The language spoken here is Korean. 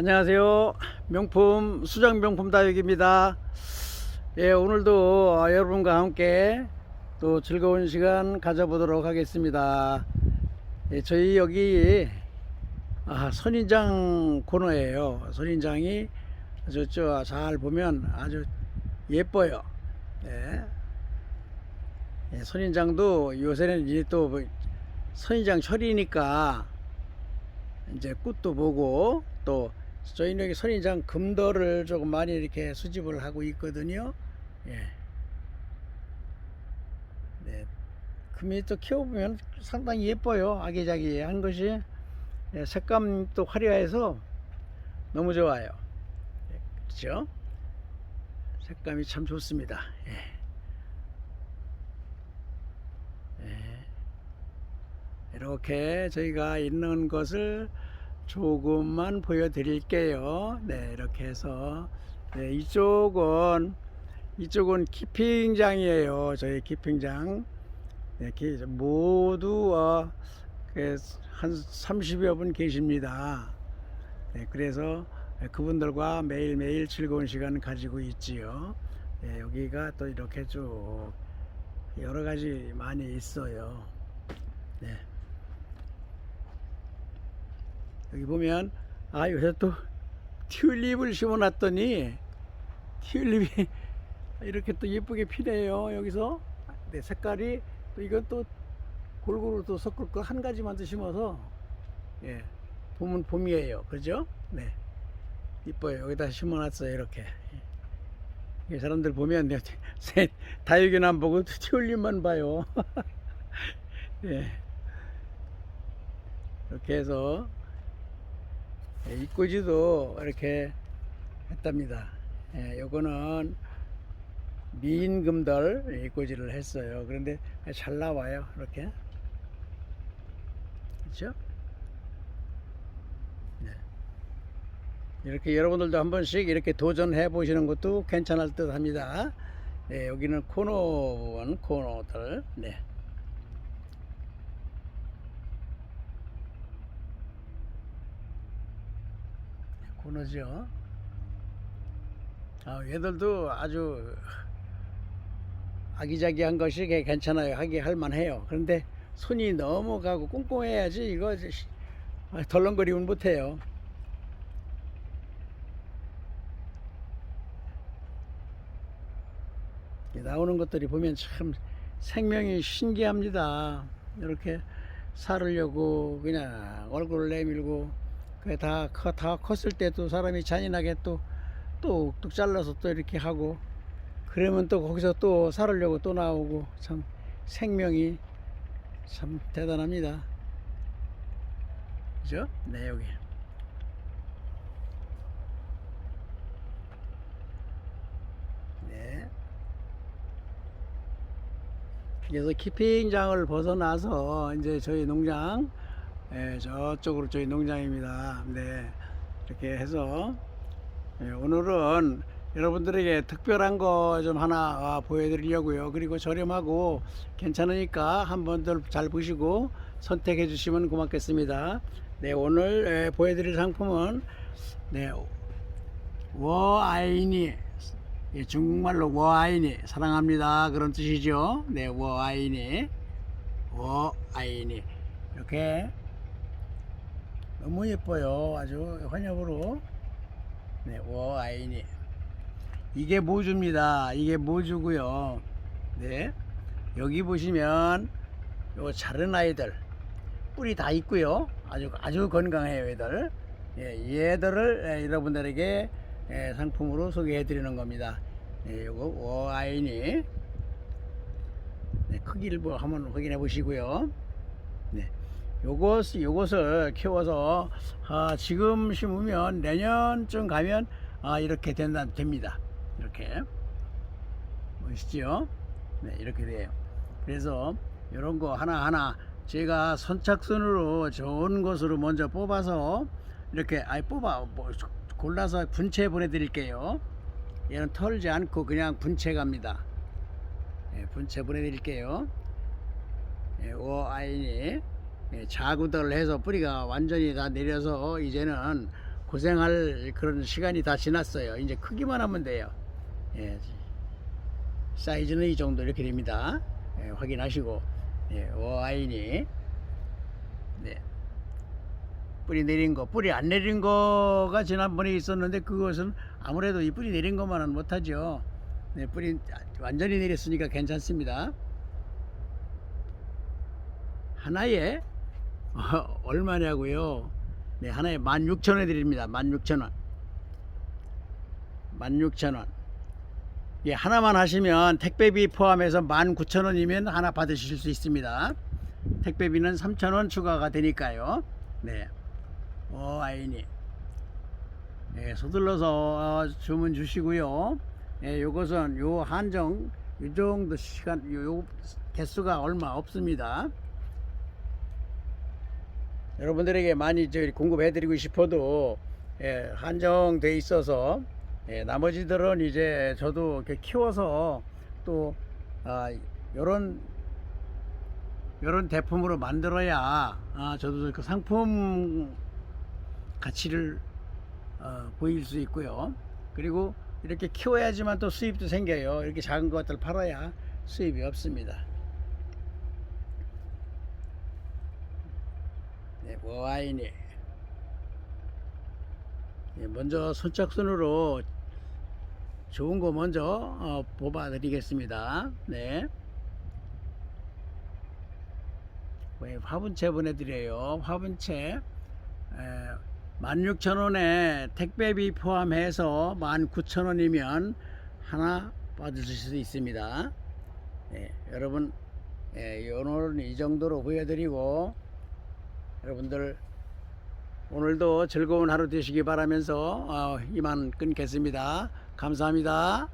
안녕하세요. 명품 수정 명품 다육입니다. 예, 오늘도 어, 여러분과 함께 또 즐거운 시간 가져보도록 하겠습니다. 예, 저희 여기 아, 선인장 코너예요. 선인장이 아주 저잘 보면 아주 예뻐요. 예. 예, 선인장도 요새는 이제 또뭐 선인장 철이니까 이제 꽃도 보고 또 저희는 여기 선인장 금도를 조금 많이 이렇게 수집을 하고 있거든요. 예. 네. 금이 또 키워보면 상당히 예뻐요. 아기자기한 것이. 예, 색감도 화려해서 너무 좋아요. 예, 그렇죠? 색감이 참 좋습니다. 예. 예. 이렇게 저희가 있는 것을 조금만 보여드릴게요. 네, 이렇게 해서 네, 이쪽은 이쪽은 키핑장이에요. 저희 키핑장 네, 기- 모두 어, 그한 30여 분 계십니다. 네, 그래서 그분들과 매일매일 즐거운 시간 가지고 있지요. 네, 여기가 또 이렇게 쭉 여러 가지 많이 있어요. 네. 여기 보면 아 요새 또 튤립을 심어놨더니 튤립이 이렇게 또 예쁘게 피네요 여기서. 네 색깔이 또 이건 또 골고루 또 섞을 거 한 가지만 더 심어서 예 봄은 봄이에요. 그죠? 네. 이뻐요. 여기다 심어놨어요 이렇게. 예, 사람들 보면 네, 새- 다육이는 안 보고 튤립만 봐요. 예. 이렇게 해서 예, 입꼬지도 이렇게 했답니다. 예, 요거는 미인금들 입꼬지를 했어요. 그런데 잘 나와요. 이렇게. 그렇죠? 네. 이렇게 여러분들도 한 번씩 이렇게 도전해 보시는 것도 괜찮을 듯 합니다. 네, 여기는 코너 원 코너들. 네. 코너죠. 아, 얘들도 아주 아기자기한 것이 꽤 괜찮아요. 하기 할만해요. 그런데 손이 넘어가고 꽁꽁해야지 이거 아, 덜렁거리면 못해요. 이 나오는 것들이 보면 참 생명이 신기합니다. 이렇게 살으려고 그냥 얼굴을 내밀고 그게 다, 커- 다 컸을 때 또 사람이 잔인하게 또, 또 욱뚝 잘라서 또 이렇게 하고, 그러면 또 거기서 또 살으려고 또 나오고, 참 생명이 참 대단합니다. 그죠? 네, 여기. 네. 그래서 키핑장을 벗어나서 이제 저희 농장, 예, 저쪽으로 저희 농장입니다. 네. 이렇게 해서 예, 오늘은 여러분들에게 특별한 거 좀 하나 아, 보여드리려고요. 그리고 저렴하고 괜찮으니까 한번들 잘 보시고 선택해 주시면 고맙겠습니다. 네, 오늘 예, 보여드릴 상품은 네, 워아이니 예, 중국말로 워아이니 사랑합니다 그런 뜻이죠. 네, 워아이니 워아이니 이렇게 너무 예뻐요. 아주 환엽으로. 네, 워 아이니. 이게 모주입니다. 이게 모주고요. 네. 여기 보시면 요 자른 아이들 뿔이 다 있고요. 아주 아주 건강해요, 얘들. 예, 얘들을 예, 여러분들에게 예, 상품으로 소개해 드리는 겁니다. 예, 요거 워 아이니. 네, 크기를 뭐 한번 확인해 보시고요. 네. 요것, 요것을 키워서 아, 지금 심으면 내년쯤 가면 아, 이렇게 된다, 됩니다. 이렇게 멋있죠? 네, 이렇게 돼요. 그래서 이런 거 하나하나 제가 선착순으로 좋은 것으로 먼저 뽑아서 이렇게 아이 뽑아 뭐, 골라서 분체 보내드릴게요. 얘는 털지 않고 그냥 분체 갑니다. 예, 분체 보내드릴게요. 예, 오 아이니 예, 자구들 해서 뿌리가 완전히 다 내려서 이제는 고생할 그런 시간이 다 지났어요. 이제 크기만 하면 돼요. 예. 사이즈는 이 정도 이렇게 됩니다. 예, 확인하시고 예, 와인이 네. 뿌리 내린 거, 뿌리 안 내린 거가 지난번에 있었는데 그것은 아무래도 이 뿌리 내린 것만은 못하죠. 네, 뿌리 완전히 내렸으니까 괜찮습니다. 하나에 어, 얼마냐고요? 네, 하나에 16,000원 드립니다. 16,000원. 16,000원. 예, 하나만 하시면 택배비 포함해서 19,000원이면 하나 받으실 수 있습니다. 택배비는 3,000원 추가가 되니까요. 네. 오, 아이니. 예, 서둘러서 어, 주문 주시고요. 예, 요것은 요 한정, 요 정도 시간, 요, 요 개수가 얼마 없습니다. 여러분들에게 많이 저 공급해드리고 싶어도 예, 한정돼 있어서 예, 나머지들은 이제 저도 이렇게 키워서 또 아, 요런 요런 대품으로 만들어야 아, 저도 그 상품 가치를 어, 보일 수 있고요. 그리고 이렇게 키워야지만 또 수입도 생겨요. 이렇게 작은 것들 팔아야 수입이 없습니다. 네, 와인이 예, 먼저 선착순으로 좋은 거 먼저 어, 뽑아 드리겠습니다. 네. 왜 화분채 보내드려요. 화분채 16,000원에 택배비 포함해서 19,000원이면 하나 받으실 수 있습니다. 네, 여러분 예, 오늘은 이 정도로 보여드리고 여러분들 오늘도 즐거운 하루 되시기 바라면서 어, 이만 끊겠습니다. 감사합니다.